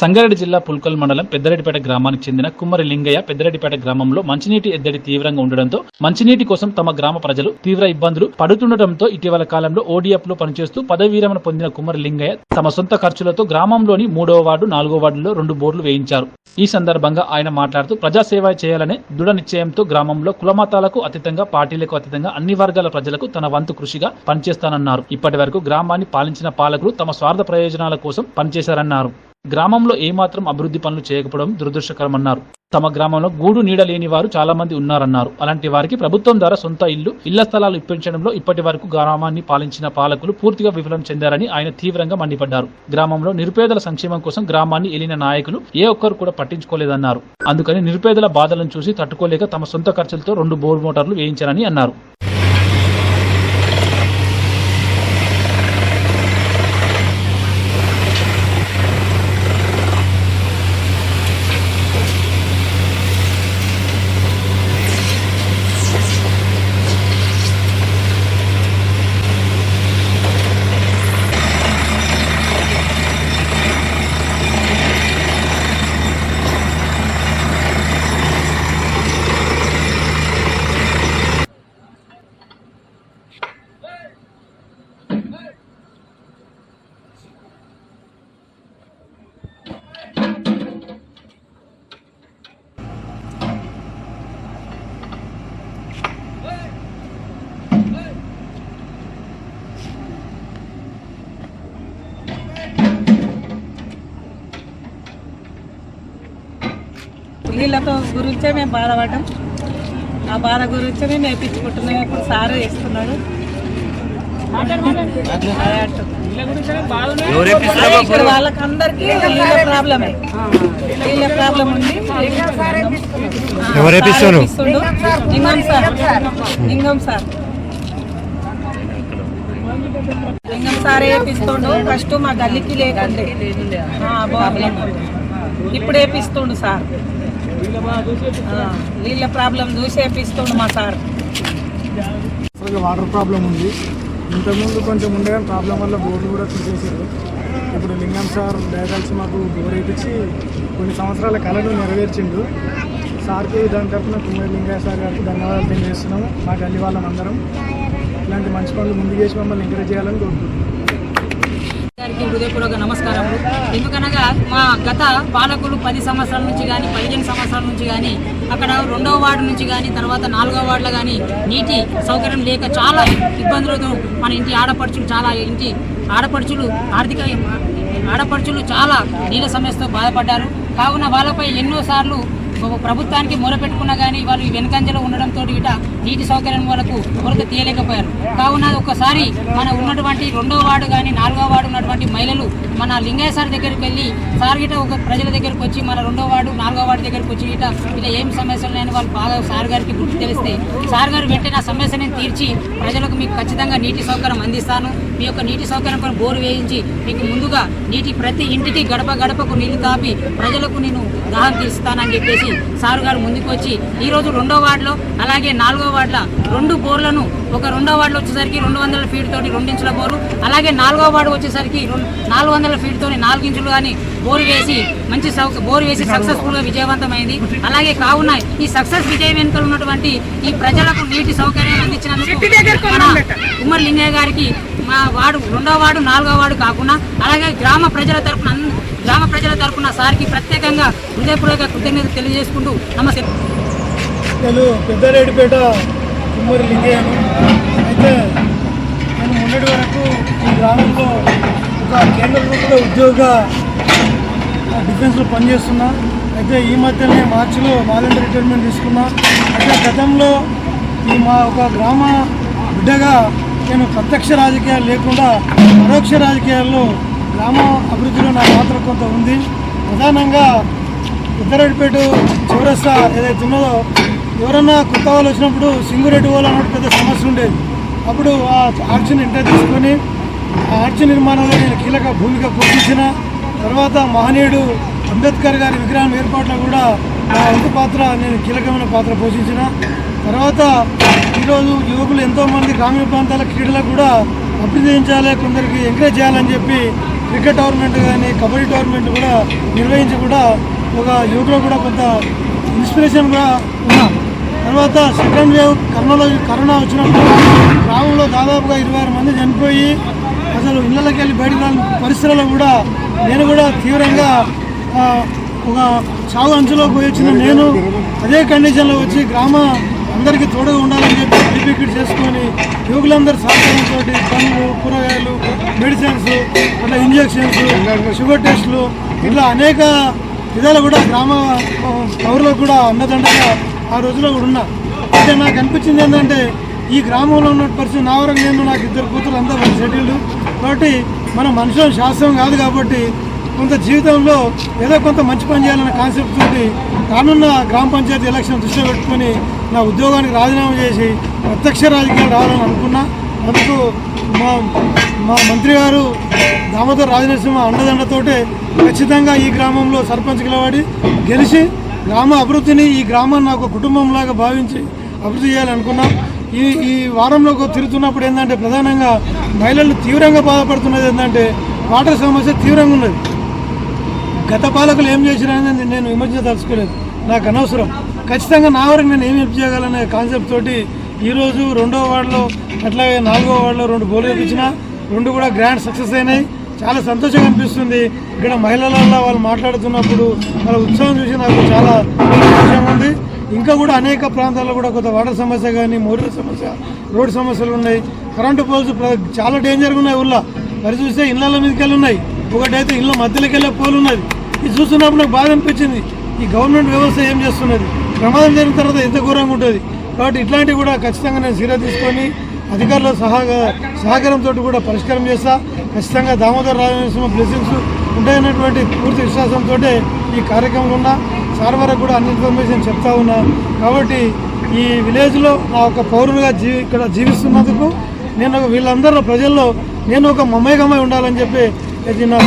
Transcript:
సంగారెడ్డి జిల్లా పుల్కల్ మండలం పెద్దరెడ్డిపేట గ్రామానికి చెందిన కుమ్మరి లింగయ్య పెద్దరెడ్డిపేట గ్రామంలో మంచినీటి ఎద్దడి తీవ్రంగా ఉండడంతో మంచినీటి కోసం తమ గ్రామ ప్రజలు తీవ్ర ఇబ్బందులు పడుతుండటంతో ఇటీవల కాలంలో ఓడిఎఫ్లో పనిచేస్తూ పదవి విరమణ పొందిన కుమ్మరి లింగయ్య తమ సొంత ఖర్చులతో గ్రామంలోని మూడవ వార్డు నాలుగో వార్డులో రెండు బోర్లు వేయించారు. ఈ సందర్భంగా ఆయన మాట్లాడుతూ ప్రజాసేవ చేయాలనే దృఢ నిశ్చయంతో గ్రామంలో కులమతాలకు అతీతంగా పార్టీలకు అతీతంగా అన్ని వర్గాల ప్రజలకు తన వంతు కృషిగా పనిచేస్తానన్నారు. ఇప్పటి వరకు గ్రామాన్ని పాలించిన పాలకులు తమ స్వార్థ ప్రయోజనాల కోసం పనిచేశారన్నారు. గ్రామంలో ఏమాత్రం అభివృద్ధి పనులు చేయకపోవడం దురదృష్టకరమన్నారు. తమ గ్రామంలో గూడు నీడ లేని వారు చాలా మంది ఉన్నారన్నారు. అలాంటి వారికి ప్రభుత్వం ద్వారా సొంత ఇల్లు ఇళ్ళ స్థలాలు ఇప్పించడంలో ఇప్పటి వరకు గ్రామాన్ని పాలించిన పాలకులు పూర్తిగా విఫలం చెందారని ఆయన తీవ్రంగా మండిపడ్డారు. గ్రామంలో నిరుపేదల సంక్షేమం కోసం గ్రామాన్ని ఎలిన నాయకులు ఏ ఒక్కరు కూడా పట్టించుకోలేదన్నారు. అందుకని నిరుపేదల బాధలను చూసి తట్టుకోలేక తమ సొంత ఖర్చులతో రెండు బోర్ మోటార్లు వేయించారని అన్నారు. వీళ్ళతో గురించే మేము బాధపడ్డాం. ఆ బాధ గురించే మేము వేయించుకుంటున్నాం ఇప్పుడు సారు అంటున్నాం. ఇక్కడ వాళ్ళకందరికీ వీళ్ళ ప్రాబ్లమే. వీళ్ళ ప్రాబ్లం ఉంది. ఎవరు వేపిస్తారు? వేపిస్తుండు. Lingam sir. Lingam sir. Lingam sir వేపిస్తుండు. First మా గల్లీకి లేకుండే. ఇప్పుడు వేపిస్తుండు సార్. నీళ్ళ ప్రాబ్లం చూసి మా సార్. అసలు వాటర్ ప్రాబ్లం ఉంది. ఇంతకుముందు కొంచెం ఉండే ప్రాబ్లం వల్ల బోర్డు కూడా తీసేసారు ఇప్పుడు లింగం సార్ దయదలిచి మాకు బోర్ వేయించి కొన్ని సంవత్సరాల కళను నెరవేర్చిండు. సార్కి దాని తరఫున కుమార్ లింగయ్య సార్ గారికి ధన్యవాదాలు తెలియజేస్తున్నాము. మా గల్లి వాళ్ళం అందరం ఇలాంటి మంచి పనులు ముందు చేసి మమ్మల్ని ఎంకరేజ్ చేయాలని కోరుకుంటున్నాం. గారికి హృదయపూర్వక నమస్కారములు. ఎందుకనగా మా గత పాలకులు పది సంవత్సరాల నుంచి కానీ పదిహేను సంవత్సరాల నుంచి కానీ అక్కడ రెండవ వార్డు నుంచి కానీ తర్వాత నాలుగవ వార్డులో కానీ నీటి సౌకర్యం లేక చాలా ఇబ్బందులతో మన ఇంటి ఆడపడుచులు చాలా ఇంటి ఆడపడుచులు ఆర్థిక ఆడపడుచులు చాలా నీళ్ళ సమస్యతో బాధపడ్డారు. కావున వాళ్ళపై ఎన్నోసార్లు ప్రభుత్వానికి మొరపెట్టుకున్నా కానీ వాళ్ళు వెనుకంజలో ఉండడంతో ఇట నీటి సౌకర్యం వరకు కొరత తీయలేకపోయారు. కావున ఒకసారి మన ఉన్నటువంటి రెండో వార్డు కానీ నాలుగో వార్డు ఉన్నటువంటి మహిళలు మన లింగయ్య సార్ దగ్గరికి వెళ్ళి సార్ గిట ఒక ప్రజల దగ్గరికి వచ్చి మన రెండో వార్డు నాలుగో వార్డు దగ్గరికి వచ్చి ఇట ఇలా ఏం సమస్యలు లేని వాళ్ళు బాగా సార్ గారికి గుర్తు తెలిస్తే సార్ గారు వెంటనే ఆ సమస్యని తీర్చి ప్రజలకు మీకు ఖచ్చితంగా నీటి సౌకర్యం అందిస్తాను. మీ యొక్క నీటి సౌకర్యం కూడా బోరు వేయించి మీకు ముందుగా నీటి ప్రతి ఇంటికి గడప గడపకు నీళ్ళు తాపి ప్రజలకు నేను దాహం తీరుస్తానని చెప్పేసి సారు గారు ముందుకు వచ్చి ఈరోజు రెండో వార్డులో అలాగే నాలుగో వార్డుల రెండు బోర్లను ఒక రెండో వార్డులో వచ్చేసరికి రెండు వందల ఫీట్ తోటి రెండించుల బోరు అలాగే నాలుగో వార్డు వచ్చేసరికి రెండు- నాలుగు వందల ఫీట్ తోని నాలుగు ఇంచులు కానీ బోరు వేసి మంచి సౌక బోరు వేసి సక్సెస్ఫుల్గా విజయవంతమైంది. అలాగే కావున ఈ సక్సెస్ విజయం వెనుక ఉన్నటువంటి ఈ ప్రజలకు నీటి సౌకర్యాన్ని అందించినందుకు మన ఉమ్మర్ లింగయ్య గారికి మా వార్డు రెండో వార్డు నాలుగో వార్డు కాకుండా అలాగే గ్రామ ప్రజల తరపున అన్- గ్రామ ప్రజల తరపున సార్కి ప్రత్యేకంగా హృదయపూర్వక కృతజ్ఞత తెలియజేసుకుంటూ నమస్తే. నేను లింగయ్యను అయితే నేను మొన్నటి వరకు ఈ గ్రామంలో ఒక కేంద్ర ప్రభుత్వ ఉద్యోగ డిఫెన్స్లో పనిచేస్తున్నా. అయితే ఈ మధ్యనే మార్చిలో వాలంటీర్ రిటైర్మెంట్ తీసుకున్నా. అయితే గతంలో ఈ మా ఒక గ్రామ బిడ్డగా నేను ప్రత్యక్ష రాజకీయాలు లేకుండా పరోక్ష రాజకీయాల్లో గ్రామ అభివృద్ధిలో నా పాత్ర కొంత ఉంది. ప్రధానంగా ఉత్తరెడ్డిపేట చౌరస్తా ఏదైతే ఉన్నదో ఎవరన్నా కొత్త వాళ్ళు వచ్చినప్పుడు సింగురెడ్డి వాళ్ళు అన్నట్టు పెద్ద సమస్య ఉండేది. అప్పుడు ఆ యాక్షన్ ఇంటర్ తీసుకొని ఆర్చి నిర్మాణంలో నేను కీలక భూమిక పోషించిన తర్వాత మహనీయుడు అంబేద్కర్ గారి విగ్రహం ఏర్పాట్లో కూడా నా వంతు పాత్ర నేను కీలకమైన పాత్ర పోషించిన. తర్వాత ఈరోజు యువకులు ఎంతోమంది గ్రామీణ ప్రాంతాల క్రీడలకు కూడా అభివృద్ధించాలి కొందరికి ఎంకరేజ్ చేయాలని చెప్పి క్రికెట్ టోర్నమెంట్ కానీ కబడ్డీ టోర్నమెంట్ కూడా నిర్వహించి కూడా ఒక యువకులో కూడా కొంత ఇన్స్పిరేషన్ కూడా ఉన్నా. తర్వాత సెకండ్ వేవ్ కరోనాలో కరోనా వచ్చినప్పుడు గ్రామంలో దాదాపుగా ఇరవై మంది చనిపోయి అసలు ఇళ్ళకి వెళ్ళి బయటకు రాని పరిస్థితుల్లో కూడా నేను కూడా తీవ్రంగా ఒక చావు అంచులో పోయి వచ్చిన నేను అదే కండిషన్లో వచ్చి గ్రామ అందరికీ తోడుగా ఉండాలని చెప్పి సర్టిఫికెట్ చేసుకొని యువకులందరూ సహకారంతో పండ్లు కూరగాయలు మెడిసిన్స్ అట్లా ఇంజెక్షన్స్ షుగర్ టెస్టులు ఇట్లా అనేక విధాలు కూడా గ్రామ పౌరులకు కూడా అన్నదండగా ఆ రోజులో కూడా ఉన్నా. అయితే నాకు అనిపించింది ఏంటంటే ఈ గ్రామంలో ఉన్న పరిస్థితి నా వరకు నేను నాకు ఇద్దరు కూతురు అంతా వాళ్ళు సెటిల్డ్ కాబట్టి మన మనుషులు శాస్త్రం కాదు కాబట్టి కొంత జీవితంలో ఏదో కొంత మంచి పని చేయాలనే కాన్సెప్ట్ తోటి రానున్న గ్రామ పంచాయతీ ఎలక్షన్ దృష్టిలో పెట్టుకొని నా ఉద్యోగానికి రాజీనామా చేసి ప్రత్యక్ష రాజకీయాలు రావాలని అనుకున్నా. అందుకు మా మా మంత్రి గారు దామోదర్ రాజనరసింహ అండదండతోటే ఖచ్చితంగా ఈ గ్రామంలో సర్పంచ్ గెలవాడి గెలిచి గ్రామ అభివృద్ధిని ఈ గ్రామాన్ని నాకు కుటుంబంలాగా భావించి అభివృద్ధి చేయాలనుకున్నాం. ఈ ఈ వారంలో తిరుగుతున్నప్పుడు ఏంటంటే ప్రధానంగా మహిళలు తీవ్రంగా బాధపడుతున్నది ఏంటంటే వాటర్ సమస్య తీవ్రంగా ఉన్నది. గత పాలకులు ఏం చేసినారని నేను విమర్శన తలుచుకోలేదు. నాకు అనవసరం. ఖచ్చితంగా నా వరకు నేను ఏం హెల్ప్ చేయగలనే కాన్సెప్ట్ తోటి ఈరోజు రెండో వార్డులో అట్లాగే నాలుగో వార్డులో రెండు గోలు వేపించిన రెండు కూడా గ్రాండ్ సక్సెస్ అయినాయి. చాలా సంతోషంగా అనిపిస్తుంది. ఇక్కడ మహిళల వాళ్ళు మాట్లాడుతున్నప్పుడు వాళ్ళ ఉత్సాహం చూసి నాకు చాలా ఇంకా కూడా అనేక ప్రాంతాల్లో కూడా కొంత వాటర్ సమస్య కానీ మోరీల సమస్య రోడ్డు సమస్యలు ఉన్నాయి. కరెంటు పోల్స్ చాలా డేంజర్గా ఉన్నాయి ఊళ్ళో. మరి చూస్తే ఇళ్ళ మీదకి వెళ్ళి ఉన్నాయి. ఒకటైతే ఇళ్ళ మధ్యలోకి వెళ్ళే పోలు ఉన్నది. ఇది చూస్తున్నప్పుడు నాకు బాధ అనిపించింది. ఈ గవర్నమెంట్ వ్యవస్థ ఏం చేస్తున్నది? ప్రమాదం జరిగిన తర్వాత ఎంత ఘోరంగా ఉంటుంది? కాబట్టి ఇట్లాంటివి కూడా ఖచ్చితంగా నేను సీరియస్ తీసుకొని అధికారుల సహా సహకారంతో కూడా పరిష్కారం చేస్తా. ఖచ్చితంగా దామోదర్ రాజనరసింహ బ్లెస్సింగ్స్ ఉంటాయన్నటువంటి పూర్తి విశ్వాసంతో ఈ కార్యక్రమంలో ఉన్నా. సార్ వరకు కూడా అన్ని ఇన్ఫర్మేషన్ చెప్తా ఉన్నా. కాబట్టి ఈ విలేజ్లో నా ఒక పౌరులుగా జీ ఇక్కడ జీవిస్తున్నందుకు నేను వీళ్ళందరూ ప్రజల్లో నేను ఒక మమేకమై ఉండాలని చెప్పి ఇది నా